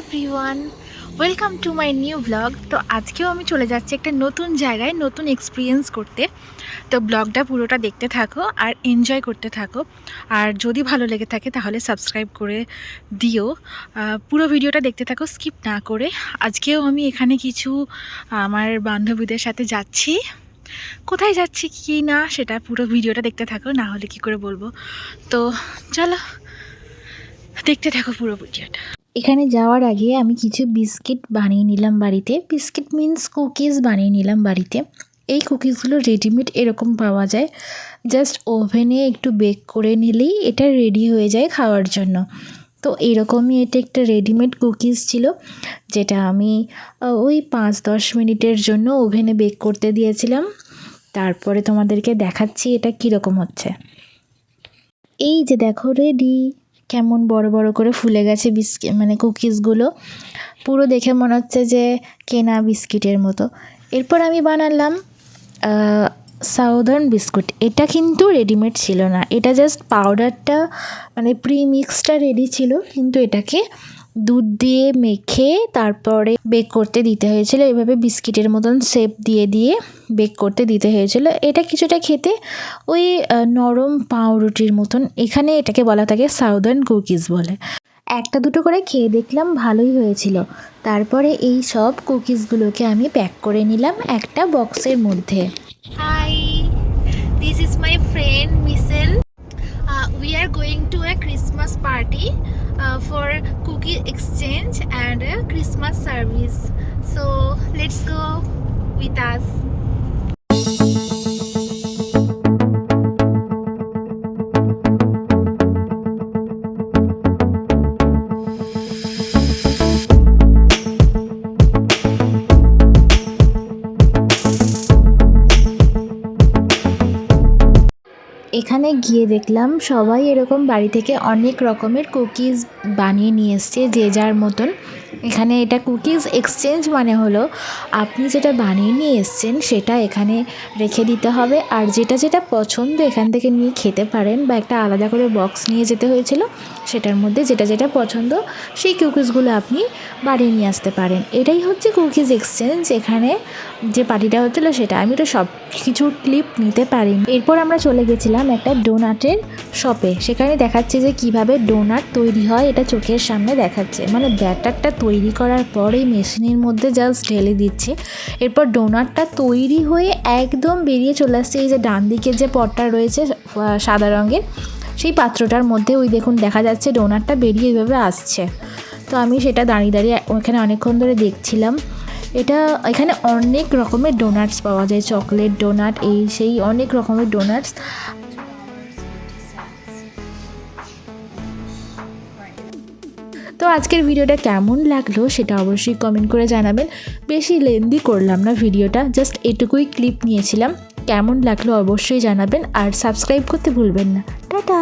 Everyone welcome to my new blog তো আজকেও আমি চলে যাচ্ছি একটা নতুন জায়গায় নতুন এক্সপিরিয়েন্স করতে। তো ব্লগটা পুরোটা দেখতে থাকো আর এনজয় করতে থাকো। আর যদি ভালো লেগে থাকে তাহলে সাবস্ক্রাইব করে দিও। পুরো ভিডিওটা দেখতে থাকো স্কিপ না করে। আজকেও আমি এখানে কিছু আমার বান্ধবীদের সাথে যাচ্ছি। কোথায় যাচ্ছি, কি না, সেটা পুরো ভিডিওটা দেখতে থাকো, না হলে কি করে বলব। তো চলো, দেখতে থাকো পুরো ভিডিওটা। এখানে যাওয়ার আগে আমি কিছু বিস্কিট বানিয়ে নিলাম বাড়িতে। বিস্কিট মিন্স কুকিজ বানিয়ে নিলাম বাড়িতে। এই কুকিজগুলো রেডিমেড এরকম পাওয়া যায়। জাস্ট ওভেনে একটু বেক করে নিলেই এটা রেডি হয়ে যায় খাওয়ার জন্য। তো এরকমই এটা একটা রেডিমেড কুকিজ ছিল, যেটা আমি ওই পাঁচ দশ মিনিটের জন্য ওভেনে বেক করতে দিয়েছিলাম। তারপরে তোমাদেরকে দেখাচ্ছি এটা কীরকম হচ্ছে। এই যে দেখো রেডি কেমন বড় বড় করে ফুলে গেছে বিস্কিট মানে কুকিজগুলো। পুরো দেখে মনে হচ্ছে যে কেনা বিস্কিটের মতো। এরপর আমি বানালাম সাউদার্ন বিস্কুট। এটা কিন্তু রেডিমেড ছিল না। এটা জাস্ট পাউডারটা মানে প্রি মিক্সটা রেডি ছিল, কিন্তু এটাকে দুধ দিয়ে মেখে তারপরে বেক করতে দিতে হয়েছিল। এভাবে বিস্কিটের মতন শেপ দিয়ে দিয়ে বেক করতে দিতে হয়েছিল। এটা কিছুটা খেতে ওই নরম পাউরুটির মতন। এখানে এটাকে বলা থাকে সাউদার্ন কুকিজ বলে। একটা দুটো করে খেয়ে দেখলাম ভালোই হয়েছিল। তারপরে এই সব কুকিজগুলোকে আমি প্যাক করে নিলাম একটা বক্সের মধ্যে। Hi this is my friend Michelle we are going to a Christmas party Uh, for cookie exchange and Christmas service. So let's go with us. এখানে গিয়ে দেখলাম সবাই এরকম বাড়ি থেকে অনেক রকমের কুকিজ বানিয়ে নিয়ে এসছে যে যার মতন। এখানে এটা কুকিজ এক্সচেঞ্জ মানে হলো আপনি যেটা বানিয়ে নিয়ে এসছেন সেটা এখানে রেখে দিতে হবে। আর যেটা যেটা পছন্দ এখান থেকে নিয়ে খেতে পারেন বা একটা আলাদা করে বক্স নিয়ে যেতে হয়েছিল সেটার মধ্যে যেটা যেটা পছন্দ সেই কুকিজগুলো আপনি বাড়িয়ে নিয়ে আসতে পারেন। এটাই হচ্ছে কুকিজ এক্সচেঞ্জ। এখানে যে পার্টিটা হচ্ছিল সেটা। আমি তো সব কিছু ক্লিপ নিতে পারিনি। এরপর আমরা চলে গেছিলাম একটা ডোনাটের শপে। সেখানে দেখাচ্ছে যে কীভাবে ডোনাট তৈরি হয়, এটা চোখের সামনে দেখাচ্ছে। মানে ব্যাটারটা তৈরি করার পর এই মেশিনের মধ্যে জাস্ট ঢেলে দিচ্ছে। এরপর ডোনাটটা তৈরি হয়ে একদম বেরিয়ে চলে আসছে। এই যে ডান দিকে যে পটটা রয়েছে সাদা রঙের, সেই পাত্রটার মধ্যে ওই দেখুন দেখা যাচ্ছে ডোনাটটা বেরিয়ে এইভাবে আসছে। তো আমি সেটা দাঁড়িয়ে দাঁড়িয়ে ওখানে অনেকক্ষণ ধরে দেখছিলাম। এটা এখানে অনেক রকমের ডোনাটস পাওয়া যায়। চকলেট ডোনাট, এই সেই অনেক রকমের ডোনাটস। তো আজকের ভিডিওটা কেমন লাগল সেটা অবশ্যই কমেন্ট করে জানাবেন। বেশি লেন্দি করলাম না ভিডিওটা জাস্ট এটুকুই ক্লিপ নিয়েছিলাম। কেমন লাগল অবশ্যই জানাবেন আর সাবস্ক্রাইব করতে ভুলবেন না। টাটা!